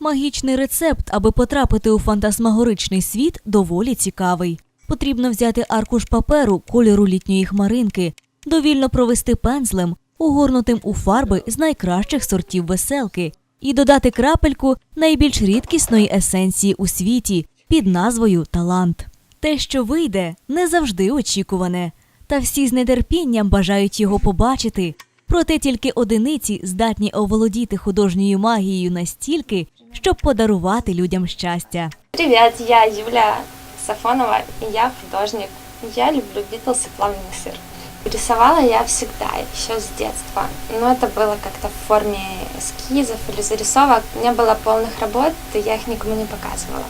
Магічний рецепт, аби потрапити у фантасмагоричний світ, доволі цікавий. Потрібно взяти аркуш паперу кольору літньої хмаринки, довільно провести пензлем, угорнутим у фарби з найкращих сортів веселки, і додати крапельку найбільш рідкісної есенції у світі під назвою талант. Те, що вийде, не завжди очікуване, та всі з нетерпінням бажають його побачити. Проте тільки одиниці здатні оволодіти художньою магією настільки, щоб подарувати людям щастя. Привет, я Юля Сафонова, и я художник. Я люблю Битлз и плавленый сыр. Рисовала я всегда, еще с детства. Но это было как-то в форме эскизов или зарисовок. Не было полных работ, и я их никому не показывала.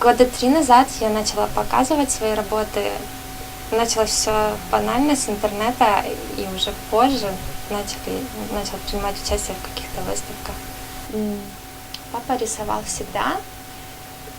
Года три назад я начала показывать свои работы. Началось все банально с интернета, и уже позже начали, начал принимать участие в каких-то выставках. М, Папа рисовал всегда,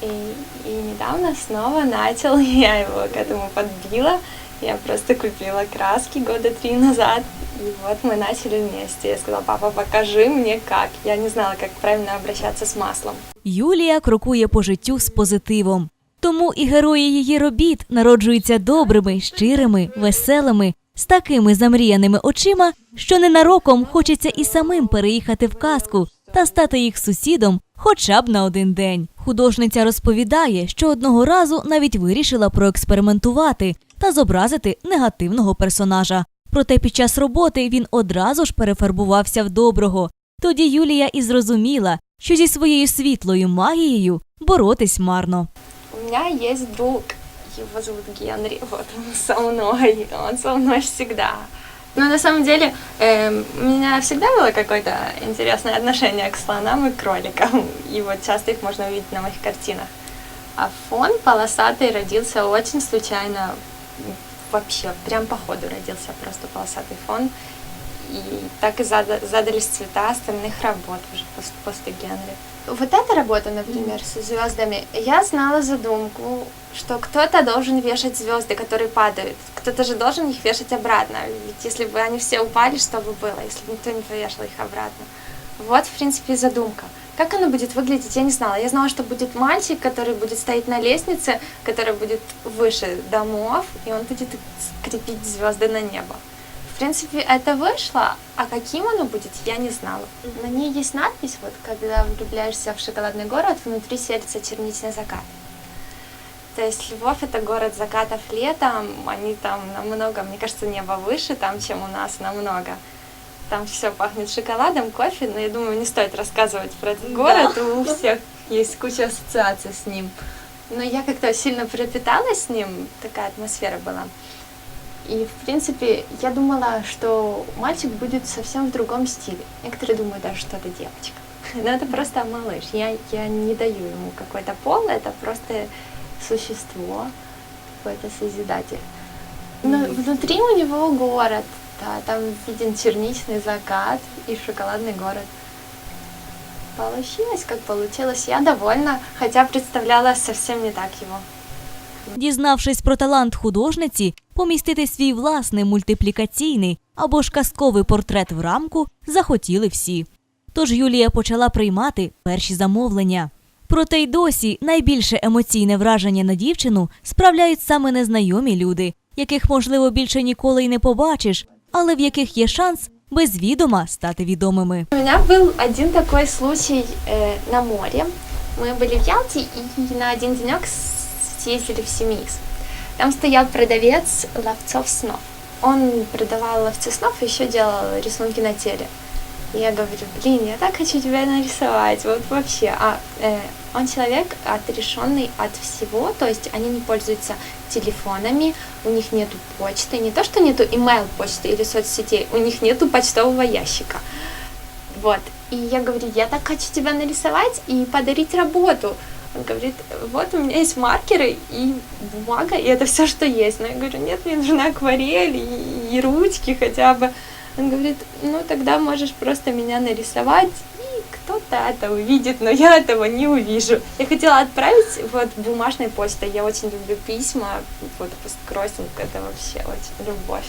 и, и недавно снова начал, я его к этому подбила. Я просто купила краски года три назад, и вот мы начали вместе. Я сказала, папа, покажи мне как. Я не знала, как правильно обращаться с маслом. Юлія крокує по життю з позитивом. Тому і герої її робіт народжуються добрими, щирими, веселими, з такими замріяними очима, що ненароком хочеться і самим переїхати в казку та стати їх сусідом хоча б на один день. Художниця розповідає, що одного разу навіть вирішила проекспериментувати та зобразити негативного персонажа. Проте під час роботи він одразу ж перефарбувався в доброго. Тоді Юлія і зрозуміла, що зі своєю світлою магією боротись марно. Меня есть друг, его зовут Генри, вот он со мной, он со мной всегда. Но на самом деле эм, у меня всегда было какое-то интересное отношение к слонам и кроликам, и вот часто их можно увидеть на моих картинах. А фон полосатый родился очень случайно, вообще, прям по ходу родился просто полосатый фон. И так и зада- задались цвета остальных работ уже пос- после Генри. Вот эта работа, например, со звездами, я знала задумку, что кто-то должен вешать звезды, которые падают. Кто-то же должен их вешать обратно. Ведь если бы они все упали, что бы было, если бы никто не повешал их обратно? Вот, в принципе, задумка. Как оно будет выглядеть, я не знала. Я знала, что будет мальчик, который будет стоять на лестнице, которая будет выше домов, и он будет крепить звезды на небо. В принципе, это вышло, а каким оно будет, я не знала. На ней есть надпись, вот, когда влюбляешься в шоколадный город, внутри светится черничный закат. То есть Львов это город закатов летом, они там намного, мне кажется, небо выше там, чем у нас намного. Там все пахнет шоколадом, кофе, но я думаю, не стоит рассказывать про этот город, у всех есть куча ассоциаций с ним. Но я как-то сильно пропиталась с ним, такая атмосфера была. И, в принципе, я думала, что мальчик будет совсем в другом стиле. Некоторые думают даже, что это девочка. Но это просто малыш. Я, я не даю ему какой-то пол, это просто существо, какой-то созидатель. Но внутри у него город, да, там виден черничный закат и шоколадный город. Получилось, как получилось. Я довольна, хотя представляла совсем не так его. Дізнавшись про талант художниці, помістити свій власний мультиплікаційний або ж казковий портрет в рамку захотіли всі. Тож Юлія почала приймати перші замовлення. Проте й досі найбільше емоційне враження на дівчину справляють саме незнайомі люди, яких, можливо, більше ніколи й не побачиш, але в яких є шанс без відома стати відомими. У меня был один такой случай э, на море. Мы были в Ялте и на один денек съездили в Семикс. Там стоял продавец ловцов снов. Он продавал ловцы снов и еще делал рисунки на теле. И я говорю, блин, я так хочу тебя нарисовать, вот вообще. А э, он человек отрешенный от всего, то есть они не пользуются телефонами, у них нету почты, не то что нету email почты или соцсетей, у них нету почтового ящика. Вот. И я говорю, я так хочу тебя нарисовать и подарить работу. Он говорит, вот у меня есть маркеры и бумага, и это все, что есть. Но я говорю, нет, мне нужна акварель и, и ручки хотя бы. Он говорит, ну тогда можешь просто меня нарисовать, и кто-то это увидит, но я этого не увижу. Я хотела отправить вот бумажной почтой, я очень люблю письма, вот посткроссинг, это вообще очень любовь.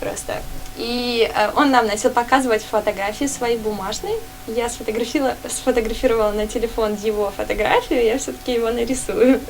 Просто И э, он нам начал показывать фотографии свои бумажные. Я сфотографировала, сфотографировала на телефон его фотографию, я все-таки его нарисую.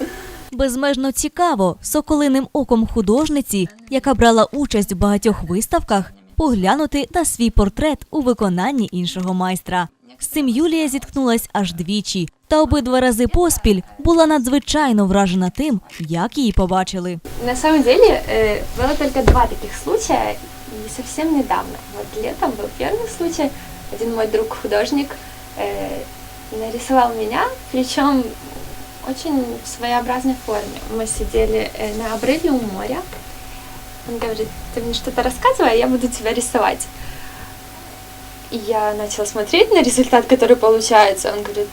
Безмежно цікаво соколиним оком художниці, яка брала участь в багатьох виставках, поглянути на свій портрет у виконанні іншого майстра. З цим Юлія зіткнулась аж двічі, та обидва рази поспіль була надзвичайно вражена тим, як її побачили. На самом деле э, было только два таких случая, и совсем недавно. Вот летом был первый случай. Один мой друг художник э, нарисовал меня, причем очень в своеобразной форме. Мы сидели э, на обрыве у моря. Он говорит, ты мне что-то рассказывай, а я буду тебя рисовать. И я начала смотреть на результат, который получается. Он говорит,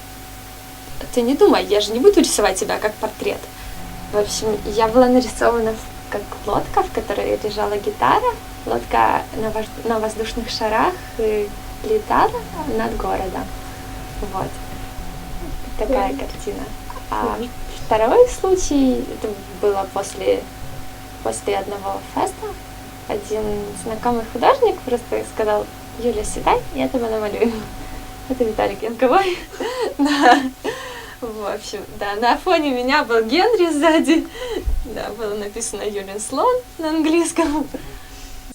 ты не думай, я же не буду рисовать тебя как портрет. В общем, я была нарисована как лодка, в которой лежала гитара. Лодка на, вож- на воздушных шарах э, летала над городом. Вот. Такая картина. А второй случай, это было после, после одного феста. Один знакомый художник просто сказал, Юля, седай, я тебя намалюю. Это Виталик Янковой. Да. В общем, да, на фоне меня был Генри сзади. Да, было написано Юлин слон на английском.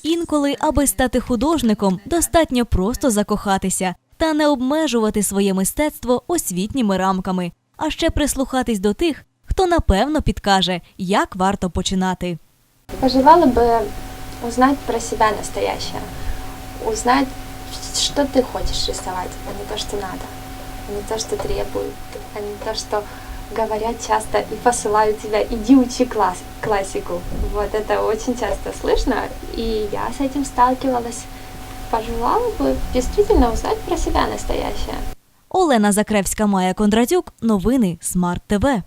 Інколи, аби стати художником, достатньо просто закохатися та не обмежувати своє мистецтво освітніми рамками, а ще прислухатись до тих, хто напевно підкаже, як варто починати. Пожелала бы узнать про себя настоящее. Узнать, что ты хочешь рисовать, а не то, что надо. А не то, что требуют. А не то, что говорят часто и посылают тебя, иди учи класс, классику. Вот это очень часто слышно, и я с этим сталкивалась. Пожелала бы действительно узнать про себя настоящее. Олена Закревська, Майя Кондратюк. Новини Смарт ТВ.